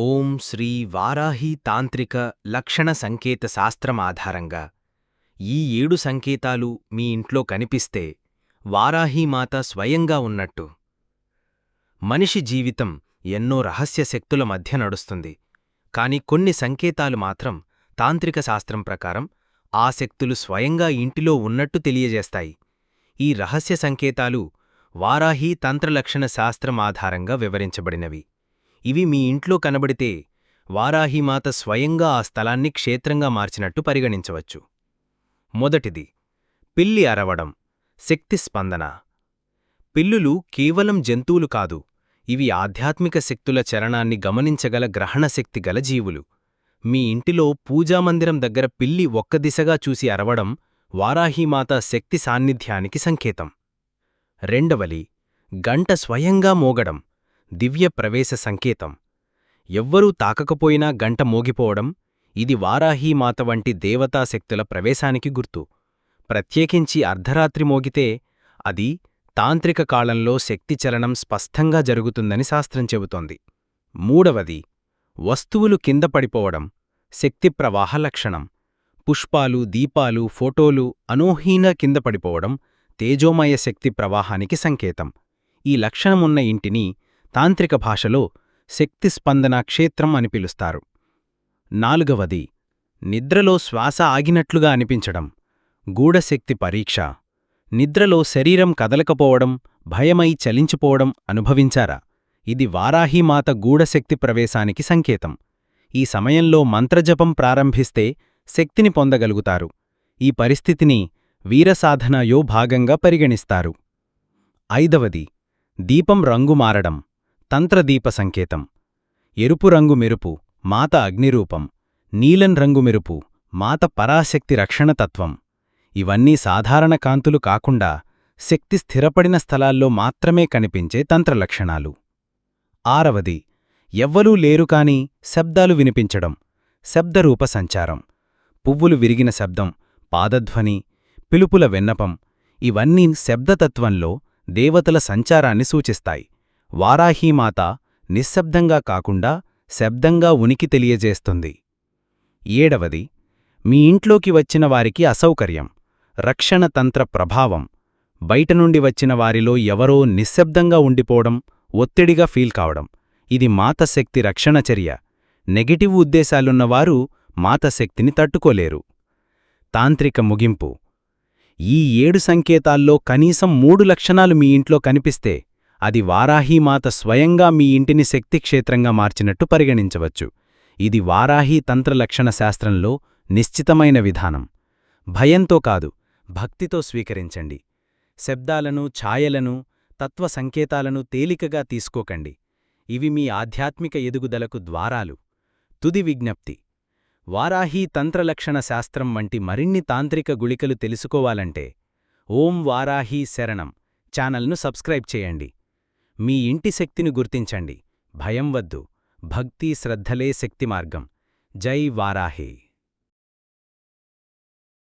ఓం శ్రీ వారాహి తాంత్రిక లక్షణ సంకేత శాస్త్రం ఆధారంగా. ఈ ఏడు సంకేతాలు మీ ఇంట్లో కనిపిస్తే వారాహీమాత స్వయంగా ఉన్నట్టు. మనిషి జీవితం ఎన్నో రహస్య శక్తుల మధ్య నడుస్తుంది. కాని కొన్ని సంకేతాలు మాత్రం తాంత్రిక శాస్త్రం ప్రకారం ఆ శక్తులు స్వయంగా ఇంటిలో ఉన్నట్టు తెలియజేస్తాయి. ఈ రహస్య సంకేతాలు వారాహీ తంత్రలక్షణ శాస్త్రం ఆధారంగా వివరించబడినవి. ఇవి మీ ఇంట్లో కనబడితే వారాహిమాత స్వయంగా ఆ స్థలాన్ని క్షేత్రంగా మార్చినట్టు పరిగణించవచ్చు. మొదటిది పిల్లి అరవడం శక్తి స్పందన. పిల్లులు కేవలం జంతువులు కాదు ఇవి ఆధ్యాత్మిక శక్తుల చరణాన్ని గమనించగల గ్రహణశక్తి గల జీవులు. మీ ఇంటిలో పూజామందిరం దగ్గర పిల్లి ఒక్క దిశగా చూసి అరవడం వారాహీమాత శక్తి సాన్నిధ్యానికి సంకేతం. రెండవలి గంట స్వయంగా మోగడం. దివ్య ప్రవేశ సంకేతం. ఎవ్వరూ తాకకపోయినా గంట మోగిపోవడం ఇది వారాహీమాత వంటి దేవతాశక్తుల ప్రవేశానికి గుర్తు. ప్రత్యేకించి అర్ధరాత్రి మోగితే అది తాంత్రిక కాలంలో శక్తి చలనం స్పష్టంగా జరుగుతుందని శాస్త్రం చెబుతోంది. మూడవది వస్తువులు కింద పడిపోవడం శక్తి ప్రవాహ లక్షణం. పుష్పాలు దీపాలు ఫోటోలు అనూహీన కింద పడిపోవడం తేజోమయ శక్తి ప్రవాహానికి సంకేతం. ఈ లక్షణమున్న ఇంటిని తాంత్రిక భాషలో శక్తి స్పందన క్షేత్రం అని పిలుస్తారు. నాలుగవది నిద్రలో శ్వాస ఆగినట్లుగా అనిపించడం గూఢశక్తి పరీక్ష నిద్రలో శరీరం కదలకపోవడం భయమై చలించిపోవడం అనుభవించారా? ఇది వారాహీమాత గూఢశక్తి ప్రవేశానికి సంకేతం. ఈ సమయంలో మంత్రజపం ప్రారంభిస్తే శక్తిని పొందగలుగుతారు. ఈ పరిస్థితిని వీరసాధనయో భాగంగా పరిగణిస్తారు. ఐదవది దీపం రంగు మారడం తంత్రదీప సంకేతం. ఎరుపు రంగు మెరుపు మాత అగ్నిరూపం. నీలం రంగు మెరుపు మాత పరాశక్తి రక్షణతత్వం ఇవన్నీ సాధారణ కాంతులు కాకుండా శక్తి స్థిరపడిన స్థలాల్లో మాత్రమే కనిపించే తంత్రలక్షణాలు ఆరవది ఎవ్వలూ లేరుకాని శబ్దాలు వినిపించడం. శబ్దరూప సంచారం. పువ్వులు విరిగిన శబ్దం పాదధ్వని పిలుపుల వెన్నపం. ఇవన్నీ శబ్దతత్వంలో దేవతల సంచారాన్ని సూచిస్తాయి. వారాహీమాత నిశ్శబ్దంగా కాకుండా శబ్దంగా ఉనికి తెలియజేస్తుంది. ఏడవది మీ ఇంట్లోకి వచ్చిన వారికి అసౌకర్యం రక్షణ తంత్ర ప్రభావం బయటనుండి వచ్చిన వారిలో ఎవరో నిశ్శబ్దంగా ఉండిపోవడం ఒత్తిడిగా ఫీల్ కావడం ఇది మాతశక్తి రక్షణ చర్య. నెగటివ్ ఉద్దేశాలున్నవారు మాతశక్తిని తట్టుకోలేరు. తాంత్రిక ముగింపు ఈ ఏడు సంకేతాల్లో కనీసం మూడు లక్షణాలు మీ ఇంట్లో కనిపిస్తే అది వారాహీమాత స్వయంగా మీ ఇంటిని శక్తిక్షేత్రంగా మార్చినట్టు పరిగణించవచ్చు. ఇది వారాహీ తంత్రలక్షణ శాస్త్రంలో నిశ్చితమైన విధానం. భయంతో కాదు భక్తితో స్వీకరించండి. శబ్దాలను ఛాయలను తత్వ సంకేతాలను తేలికగా తీసుకోకండి. ఇవి మీ ఆధ్యాత్మిక ఎదుగుదలకు ద్వారాలు. తుది విజ్ఞప్తి. వారాహీ తంత్రలక్షణ శాస్త్రం వంటి మరిన్ని తాంత్రిక గుళికలు తెలుసుకోవాలంటే ఓం వారాహీ శరణం ఛానల్ను సబ్స్క్రైబ్ చేయండి. మీ ఇంటి శక్తిని గుర్తించండి. భయం వద్దు. భక్తి శ్రద్ధలే శక్తి మార్గం. జై వారాహే.